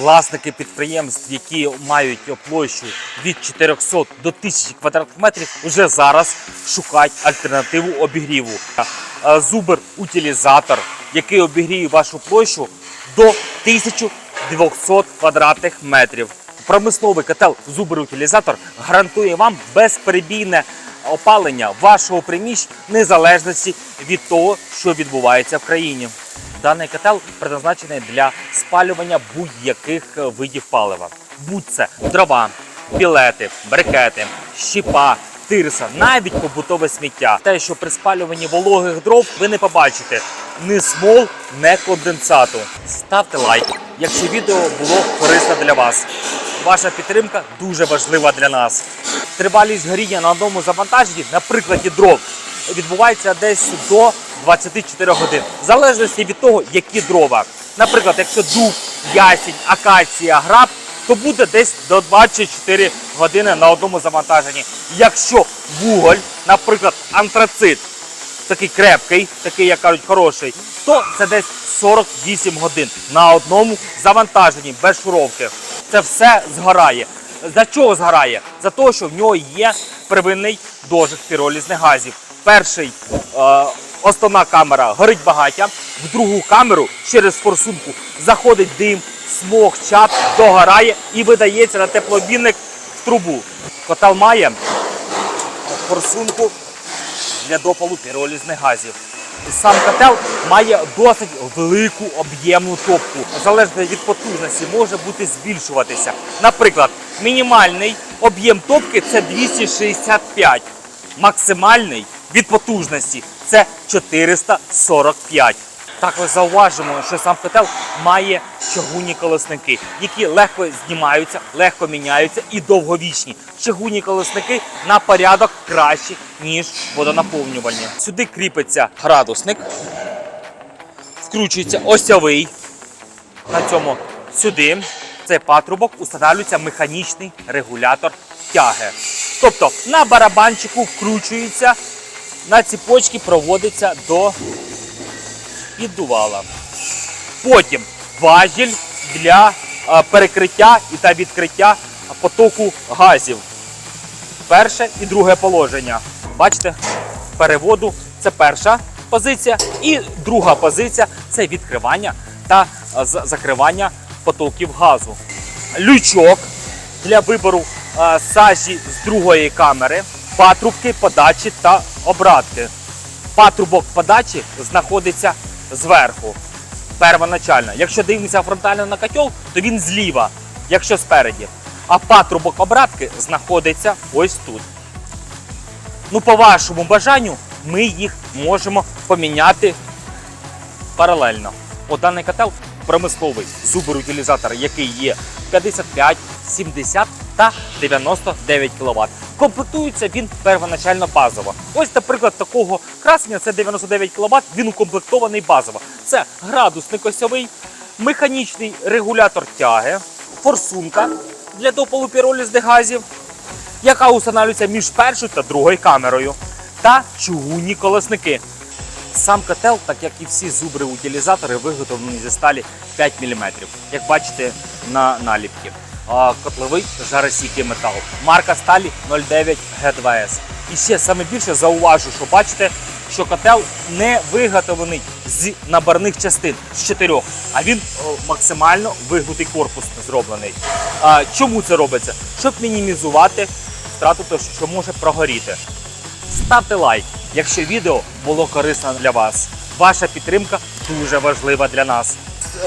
Власники підприємств, які мають площу від 400 до 1000 квадратних метрів, вже зараз шукають альтернативу обігріву. Е, Зубер утилізатор, який обігріє вашу площу до 1200 квадратних метрів. Промисловий котел Зубер утилізатор гарантує вам безперебійне опалення вашого приміщення незалежності від того, що відбувається в країні. Даний котел предназначений для спалювання будь-яких е, видів палива. Будь це дрова, пілети, брикети, щіпа, тирса, навіть побутове сміття. Те, що при спалюванні вологих дров ви не побачите ні смол, ні конденсату. Ставте лайк, якщо відео було корисно для вас. Ваша підтримка дуже важлива для нас. Тривалість горіння на одному завантаженні, на прикладі дров, відбувається десь до 24 годин, в залежності від того, які дрова. Наприклад, якщо дуб, ясінь, акація, граб, то буде десь до 24 години на одному завантаженні. Якщо вуголь, наприклад, антрацит, такий крепкий, такий, як кажуть, хороший, то це десь 48 годин на одному завантаженні без шуровки. Це все згорає. За чого згорає? За те, що в нього є первинний дожиг піролізних газів. Перший е, основна камера горить багаття, в другу камеру через форсунку заходить дим, смог, чад, догорає і видається на теплообмінник в трубу. Котел має форсунку для допалу піролізних газів. Сам котел має досить велику об'ємну топку. Залежно від потужності може бути збільшуватися. Наприклад, мінімальний об'єм топки це 265, максимальний від потужності це 445. Також зауважимо, що сам котел має чагунні колосники, які легко знімаються, легко міняються і довговічні. Чагунні колосники на порядок кращі, ніж водонаповнювальні. Сюди кріпиться градусник, вкручується осьовий. На цьому сюди цей патрубок устанавлюється механічний регулятор тяги. Тобто на барабанчику вкручується, на ціпочці проводиться до піддувала. Потім важіль для перекриття і та відкриття потоку газів. Перше і друге положення. Бачите, переводу це перша позиція, і друга позиція це відкривання та закривання потоків газу. Лючок для вибору сажі з другої камери, патрубки подачі та обратки. Патрубок подачі знаходиться зверху. Первоначально. Якщо дивимося фронтально на котел, то він зліва, якщо спереді. А патрубок обратки знаходиться ось тут. Ну, по вашому бажанню, ми їх можемо поміняти паралельно. От даний котел промисловий зубер-утилізатор, який є 55, 70 та 99 кВт. Комплектується він первоначально базово. Ось, наприклад, такого красення це 99 кВт, він укомплектований базово. Це градусник осьовий, механічний регулятор тяги, форсунка для допалу піролізних газів, яка устанавлюється між першою та другою камерою, та чугунні колосники. Сам котел, так як і всі зубри-утилізатори, виготовлені зі сталі 5 мм, як бачите на наліпці. Котловий жаростійкий метал. Марка сталі 09 G2S. І ще саме більше зауважу, що бачите, що котел не виготовлений з набарних частин з чотирьох, а він максимально вигнутий корпус зроблений. Чому це робиться? Щоб мінімізувати втрату того, що може прогоріти. Ставте лайк, якщо відео було корисно для вас. Ваша підтримка дуже важлива для нас.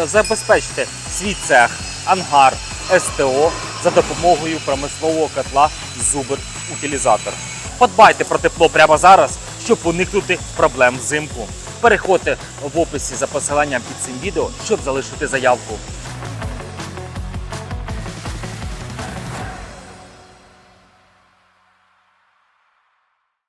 Забезпечте свій цех, ангар, СТО за допомогою промислового котла Зубер Утилізатор. Подбайте про тепло прямо зараз, щоб уникнути проблем взимку. Переходьте в описі за посиланням під цим відео, щоб залишити заявку.